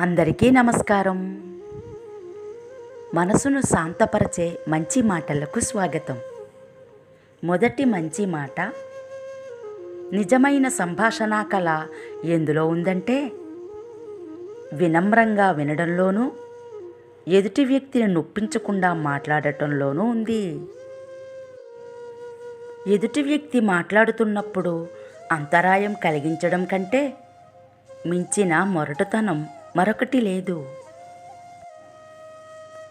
అందరికీ నమస్కారం. మనసును శాంతపరిచే మంచి మాటలకు స్వాగతం. మొదటి మంచి మాట నిజమైన సంభాషణ కళ ఎందులో ఉందంటే వినమ్రంగా వినడంలోనూ ఎదుటి వ్యక్తిని నొప్పించకుండా మాట్లాడటంలోనూ ఉంది. ఎదుటి వ్యక్తి మాట్లాడుతున్నప్పుడు అంతరాయం కలిగించడం కంటే మించిన మొరటుతనం మరొకటి లేదు.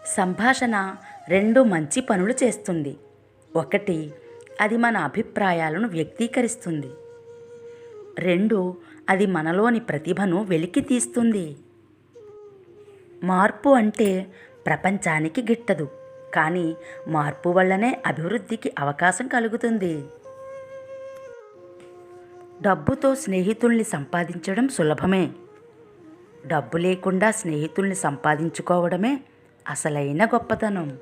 సంభాషణ రెండు మంచి పనులు చేస్తుంది. ఒకటి అది మన అభిప్రాయాలను వ్యక్తీకరిస్తుంది. రెండు అది మనలోని ప్రతిభను వెలికి తీస్తుంది. మార్పు అంటే ప్రపంచానికి గిట్టదు కానీ మార్పు వల్లనే అభివృద్ధికి అవకాశం కలుగుతుంది. డబ్బుతో స్నేహితుల్ని సంపాదించడం సులభమే డబ్బు లేకుండా స్నేహితుల్ని సంపాదించుకోవడమే అసలైన గొప్పతనం.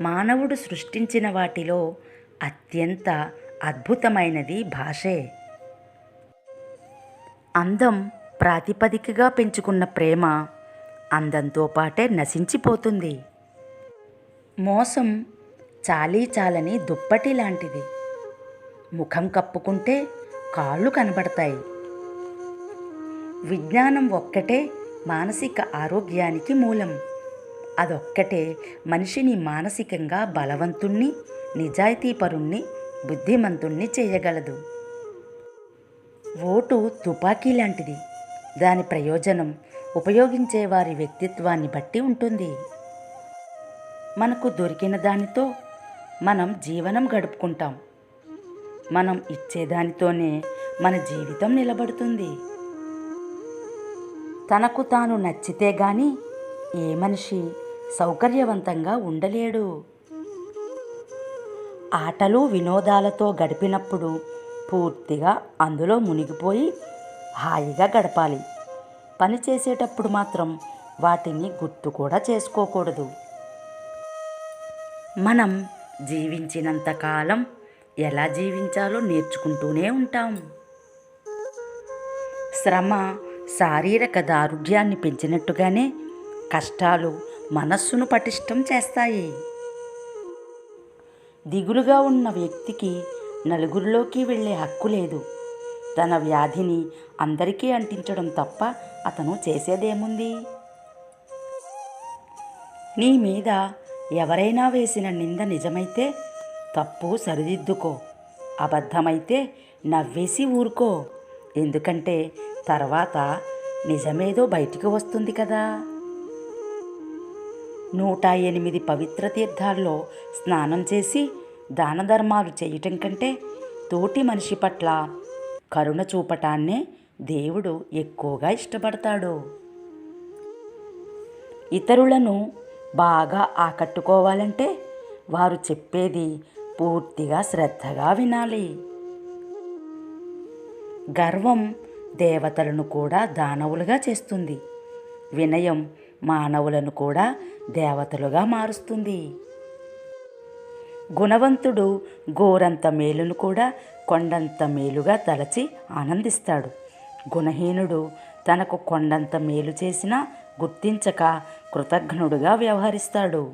మానవుడు సృష్టించిన వాటిలో అత్యంత అద్భుతమైనది భాషే. అందం ప్రాతిపదికగా పెంచుకున్న ప్రేమ అందంతో పాటే నశించిపోతుంది. మోసం చాలీ చాలని దుప్పటి లాంటిది. ముఖం కప్పుకుంటే కాళ్ళు కనబడతాయి. విజ్ఞానం ఒక్కటే మానసిక ఆరోగ్యానికి మూలం. అదొక్కటే మనిషిని మానసికంగా బలవంతుణ్ణి నిజాయితీపరుణ్ణి బుద్ధిమంతుణ్ణి చేయగలదు. ఓటు తుపాకీ లాంటిది. దాని ప్రయోజనం ఉపయోగించే వారి వ్యక్తిత్వాన్ని బట్టి ఉంటుంది. మనకు దొరికిన దానితో మనం జీవనం గడుపుకుంటాం. మనం ఇచ్చేదానితోనే మన జీవితం నిలబడుతుంది. తనకు తాను నచ్చితే గాని ఏ మనిషి సౌకర్యవంతంగా ఉండలేడు. ఆటలు వినోదాలతో గడిపినప్పుడు పూర్తిగా అందులో మునిగిపోయి హాయిగా గడపాలి. పని చేసేటప్పుడు మాత్రం వాటిని గుర్తు కూడా చేసుకోకూడదు. మనం జీవించినంత కాలం ఎలా జీవించాలో నేర్చుకుంటూనే ఉంటాం. శ్రమ శారీరక దారుఢ్యాన్ని పెంచినట్టుగానే కష్టాలు మనస్సును పటిష్టం చేస్తాయి. దిగులుగా ఉన్న వ్యక్తికి నలుగురిలోకి వెళ్ళే హక్కు లేదు. తన వ్యాధిని అందరికీ అంటించడం తప్ప అతను చేసేదేముంది? నీ మీద ఎవరైనా వేసిన నింద నిజమైతే తప్పు సరిదిద్దుకో. అబద్ధమైతే నవ్వేసి ఊరుకో. ఎందుకంటే తర్వాత నిజమేదో బయటికి వస్తుంది కదా. నూట ఎనిమిది పవిత్ర తీర్థాల్లో స్నానం చేసి దాన ధర్మాలు చేయటం కంటే తోటి మనిషి పట్ల కరుణ చూపటాన్నే దేవుడు ఎక్కువగా ఇష్టపడతాడు. ఇతరులను బాగా ఆకట్టుకోవాలంటే వారు చెప్పేది పూర్తిగా శ్రద్ధగా వినాలి. గర్వం దేవతలను కూడా దానవులుగా చేస్తుంది. వినయం మానవులను కూడా దేవతలుగా మారుస్తుంది. గుణవంతుడు గోరంత మేలును కూడా కొండంత మేలుగా తలచి ఆనందిస్తాడు. గుణహీనుడు తనకు కొండంత మేలు చేసినా గుర్తించక కృతజ్ఞుడుగా వ్యవహరిస్తాడు.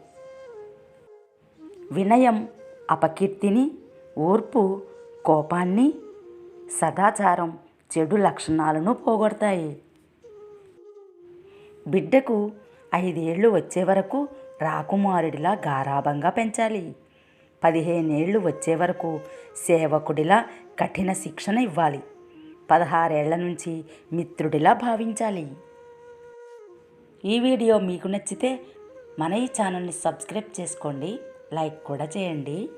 వినయం అపకీర్తిని ఓర్పు కోపాన్ని సదాచారం చెడు లక్షణాలను పోగొడతాయి. బిడ్డకు ఐదేళ్ళు వచ్చే వరకు రాకుమారుడిలా గారాభంగా పెంచాలి. పదిహేనేళ్ళు వచ్చే వరకు సేవకుడిలా కఠిన శిక్షణ ఇవ్వాలి. పదహారేళ్ళ నుంచి మిత్రుడిలా భావించాలి. ఈ వీడియో మీకు నచ్చితే మన ఈ ఛానల్ని సబ్స్క్రైబ్ చేసుకోండి లైక్ కూడా చేయండి.